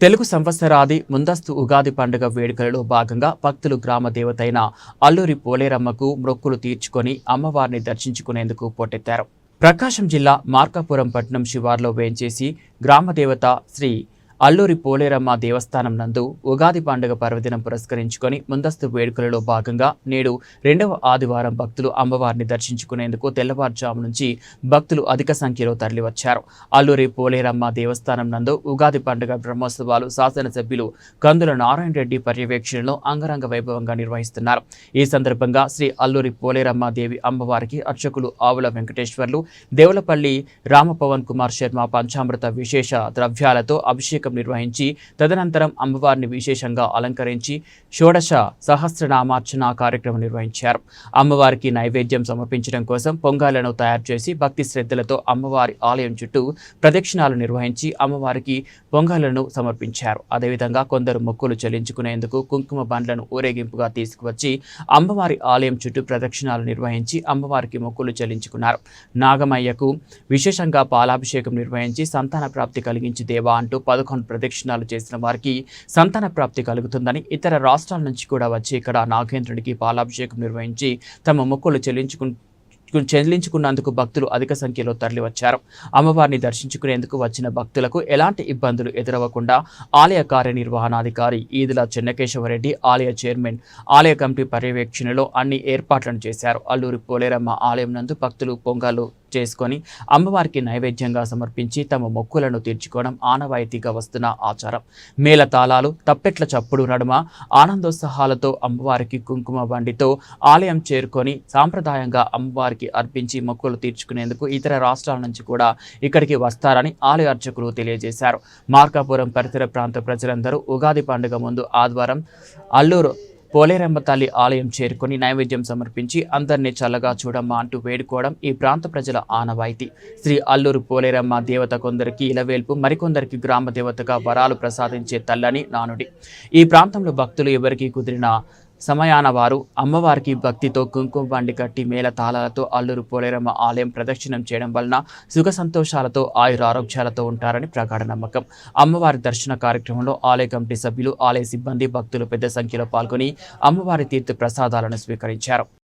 తెలుగు సంవత్సరాది ముందస్తు ఉగాది పండుగ వేడుకలలో భాగంగా భక్తులు గ్రామ దేవతైన అల్లూరి పోలేరమ్మకు మొక్కులు తీర్చుకొని అమ్మవారిని దర్శించుకునేందుకు పోటెత్తారు. ప్రకాశం జిల్లా మార్కాపురం పట్టణం శివార్లో వేంచేసి గ్రామదేవత శ్రీ అల్లూరి పోలేరమ్మ దేవస్థానం నందు ఉగాది పండుగ పర్వదినం పురస్కరించుకొని ముందస్తు వేడుకలలో భాగంగా నేడు రెండవ ఆదివారం భక్తులు అమ్మవారిని దర్శించుకునేందుకు తెల్లవారుజాము నుంచి భక్తులు అధిక సంఖ్యలో తరలివచ్చారు. అల్లూరి పోలేరమ్మ దేవస్థానం నందు ఉగాది పండుగ బ్రహ్మోత్సవాలు శాసనసభ్యులు కందుల నారాయణ రెడ్డి పర్యవేక్షణలో అంగరంగ వైభవంగా నిర్వహిస్తున్నారు. ఈ సందర్భంగా శ్రీ అల్లూరి పోలేరమ్మ దేవి అమ్మవారికి అర్చకులు ఆవుల వెంకటేశ్వర్లు దేవులపల్లి రామపవన్ కుమార్ శర్మ పంచామృత విశేష ద్రవ్యాలతో అభిషేకం నిర్వహించి తదనంతరం అమ్మవారిని విశేషంగా అలంకరించి షోడశ సహస్రనామార్చన కార్యక్రమం నిర్వహించారు. అమ్మవారికి నైవేద్యం సమర్పించడం కోసం పొంగాలను తయారు చేసి భక్తి శ్రద్ధలతో అమ్మవారి ఆలయం చుట్టూ ప్రదక్షిణాలు నిర్వహించి అమ్మవారికి పొంగలను సమర్పించారు. అదేవిధంగా కొందరు మొక్కులు చెల్లించుకునేందుకు కుంకుమ బండ్లను ఊరేగింపుగా తీసుకువచ్చి అమ్మవారి ఆలయం చుట్టూ ప్రదక్షిణాలు నిర్వహించి అమ్మవారికి మొక్కులు చెల్లించుకున్నారు. నాగమయ్యకు విశేషంగా పాలాభిషేకం నిర్వహించి సంతాన ప్రాప్తి కలిగించి దేవా అంటూ పదకొండు ప్రదక్షిణాలు చేసిన వారికి సంతాన ప్రాప్తి కలుగుతుందని ఇతర రాష్ట్రాల నుంచి కూడా వచ్చి ఇక్కడ నాగేంద్రుడికి పాలాభిషేకం నిర్వహించి తమ మొక్కులు చెల్లించుకు చెల్లించుకున్నందుకు భక్తులు అధిక సంఖ్యలో తరలివచ్చారు. అమ్మవారిని దర్శించుకునేందుకు వచ్చిన భక్తులకు ఎలాంటి ఇబ్బందులు ఎదురవ్వకుండా ఆలయ కార్యనిర్వహణాధికారి ఈదుల చెన్నకేశవరెడ్డి ఆలయ చైర్మన్ ఆలయ కమిటీ పర్యవేక్షణలో అన్ని ఏర్పాట్లను చేశారు. అల్లూరి పోలేరమ్మ ఆలయం నందు భక్తులు పొంగలు చేసుకొని అమ్మవారికి నైవేద్యంగా సమర్పించి తమ మొక్కులను తీర్చుకోవడం ఆనవాయితీగా వస్తున్న ఆచారం. మేళ తాళాలు తప్పెట్ల చప్పుడు నడుమ ఆనందోత్సాహాలతో అమ్మవారికి కుంకుమ బండితో ఆలయం చేరుకొని సాంప్రదాయంగా అమ్మవారికి అర్పించి మొక్కులు తీర్చుకునేందుకు ఇతర రాష్ట్రాల నుంచి కూడా ఇక్కడికి వస్తారని ఆలయ అర్చకులు తెలియజేశారు. మార్కాపురం పరిసర ప్రాంత ప్రజలందరూ ఉగాది పండుగ ముందు ఆదివారం అల్లూరు పోలేరమ్మ తల్లి ఆలయం చేరుకొని నైవేద్యం సమర్పించి అందరినీ చల్లగా చూడమ్మా అంటూ వేడుకోవడం ఈ ప్రాంత ప్రజల ఆనవాయితీ. శ్రీ అల్లూరు పోలేరమ్మ దేవత కొందరికి ఇలవేల్పు మరికొందరికి గ్రామ దేవతగా వరాలు ప్రసాదించే తల్లని నానుడి. ఈ ప్రాంతంలో భక్తులు ఎవరికి కుదిరిన సమయాన వారు అమ్మవారికి భక్తితో కుంకుమ బండి కట్టి మేళ తాళాలతో అల్లూరు పోలేరమ్మ ఆలయం ప్రదక్షిణం చేయడం వలన సుఖ సంతోషాలతో ఆయుర ఆరోగ్యాలతో ఉంటారని ప్రగాఢ నమ్మకం. అమ్మవారి దర్శన కార్యక్రమంలో ఆలయ కమిటీ సభ్యులు ఆలయ సిబ్బంది భక్తులు పెద్ద సంఖ్యలో పాల్గొని అమ్మవారి తీర్థ ప్రసాదాలను స్వీకరించారు.